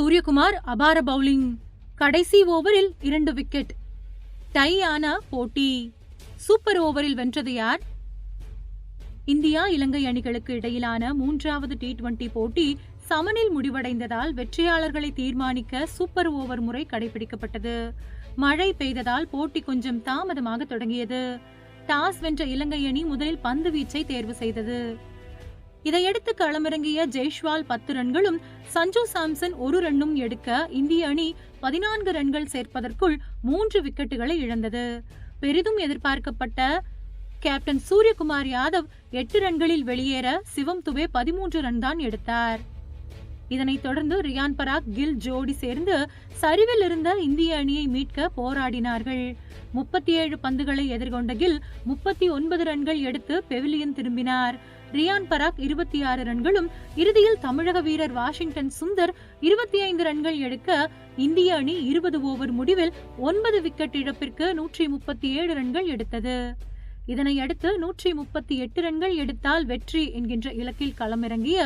சூரியகுமார் அபார பவுலிங். கடைசி ஓவரில் இரண்டு விக்கெட். டை ஆன போட்டி. சூப்பர் ஓவரில் வென்றது யார்? இந்தியா இலங்கை அணிகளுக்கு இடையிலான மூன்றாவது டி டுவெண்டி போட்டி சமனில் முடிவடைந்ததால் வெற்றியாளர்களை தீர்மானிக்க சூப்பர் ஓவர் முறை கடைபிடிக்கப்பட்டது. மழை பெய்ததால் போட்டி கொஞ்சம் தாமதமாக தொடங்கியது. டாஸ் வென்ற இலங்கை அணி முதலில் பந்து வீச்சை தேர்வு செய்தது. இதையடுத்து களமிறங்கிய ஜெய்ஷ்வால் பத்து ரன்களும் சஞ்சு சாம்சன் ஒரு ரன்னும் எடுக்க இந்திய அணி பதினான்கு ரன்கள் சேர்ப்பதற்குள் மூன்று விக்கெட்டுகளை இழந்தது. பெரிதும் எதிர்பார்க்கப்பட்ட கேப்டன் சூரியகுமார் யாதவ் எட்டு ரன்களில் வெளியேற சிவம் துபே பதிமூன்று ரன் தான் எடுத்தார். இதனைத் தொடர்ந்து ரியான் பராக் கில் ஜோடி சேர்ந்து சரிவில் இருந்த இந்திய அணியை மீட்க போராடினார்கள். முப்பத்தி ஏழு பந்துகளை எதிர்கொண்ட கில் முப்பத்தி ஒன்பது ரன்கள் எடுத்து பெவிலியன் திரும்பினார். ரியான் பராக் இருபத்தி ஆறு ரன்களும் இறுதியில் தமிழக வீரர் வாஷிங்டன் சுந்தர் இருபத்தி ஐந்து ரன்கள் எடுக்க இந்திய அணி இருபது ஓவர் முடிவில் ஒன்பது விக்கெட் இழப்பிற்கு நூற்றி முப்பத்தி ஏழு ரன்கள் எடுத்தது. இதனையடுத்து நூற்றி முப்பத்தி எட்டு ரன்கள் எடுத்தால் வெற்றி என்கின்ற இலக்கில் களமிறங்கிய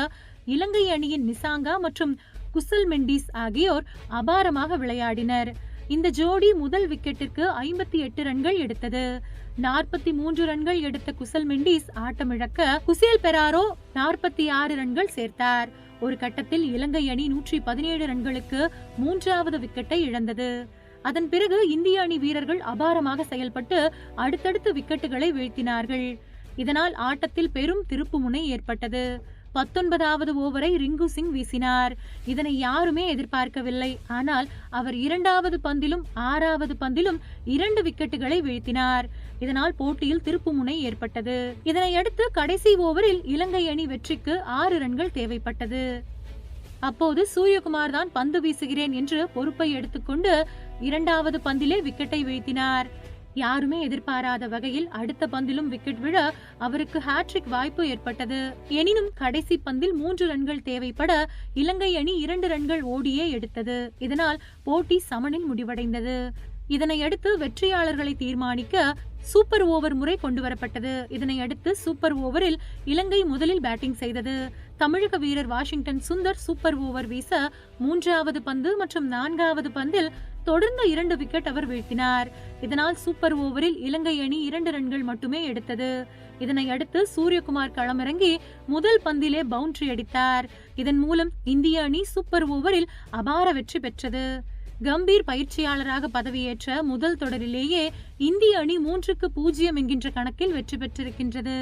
இலங்கை அணியின் நிசாங்கா மற்றும் குசல் மெண்டிஸ் ஆகியோர் அபாரமாக விளையாடினர். இந்த ஜோடி முதல் விக்கெட்டிற்கு ஐம்பத்தி எட்டு ரன்கள் எடுத்தது. நாற்பத்தி மூன்று ரன்கள் எடுத்த குசல் மெண்டிஸ் ஆட்டமிழக்க குசேல் பெராரோ நாற்பத்தி ஆறு ரன்கள் சேர்த்தார். ஒரு கட்டத்தில் இலங்கை அணி நூற்றி பதினேழு ரன்களுக்கு மூன்றாவது விக்கெட்டை இழந்தது. அதன் பிறகு இந்திய அணி வீரர்கள் அபாரமாக செயல்பட்டு அடுத்தடுத்து விக்கெட்டுகளை வீழ்த்தினார்கள். இதனால் ஆட்டத்தில் பெரும் திருப்புமுனை ஏற்பட்டது. பத்தொன்பதாவது ஓவரை ரிங்கு சிங் வீசினார். இதனை யாருமே எதிர்பார்க்கவில்லை. ஆனால் அவர் இரண்டாவது பந்திலும் ஆறாவது பந்திலும் இரண்டு விக்கெட்டுகளை வீழ்த்தினார். இதனால் போட்டியில் திருப்புமுனை ஏற்பட்டது. இதனையடுத்து கடைசி ஓவரில் இலங்கை அணி வெற்றிக்கு ஆறு ரன்கள் தேவைப்பட்டது. அப்போது சூரியகுமார் தான் பந்து வீசுகிறேன் என்று பொறுப்பை எடுத்துக்கொண்டு இரண்டாவது பந்திலே விக்கெட்டை வீழ்த்தினார். யாருமே எதிர்பாராத வகையில் அடுத்த பந்திலும் விக்கெட் விழ அவருக்கு ஹாட்ரிக் வாய்ப்பு ஏற்பட்டது. எனினும் கடைசி பந்தில் மூன்று ரன்கள் தேவைப்பட இலங்கை அணி இரண்டு ரன்கள் ஓடியே எடுத்தது. இதனால் போட்டி சமனில் முடிவடைந்தது. இதனையடுத்து வெற்றியாளர்களை தீர்மானிக்க சூப்பர் ஓவர் முறை கொண்டுவரப்பட்டது. இதனையடுத்து சூப்பர் ஓவரில் இலங்கை முதலில் பேட்டிங் செய்தது. தமிழக வீரர் வாஷிங்டன் சுந்தர் சூப்பர் ஓவர் வீச மூன்றாவது பந்து மற்றும் நான்காவது பந்தில் தொடர்ந்து இரண்டு விக்கெட் அவர் வீழ்த்தினார். இதனால் சூப்பர் ஓவரில் இலங்கை அணி இரண்டு ரன்கள் மட்டுமே எடுத்தது. இதனை அடுத்து சூரியகுமார் களமிறங்கி முதல் பந்திலே பவுண்டரி அடித்தார். இதன் மூலம் இந்திய அணி சூப்பர் ஓவரில் அபார வெற்றி பெற்றது. கம்பீர் பயிற்சியாளராக பதவியேற்ற முதல் தொடரிலேயே இந்திய அணி மூன்றுக்கு பூஜ்ஜியம் என்கின்ற கணக்கில் வெற்றி பெற்றிருக்கின்றது.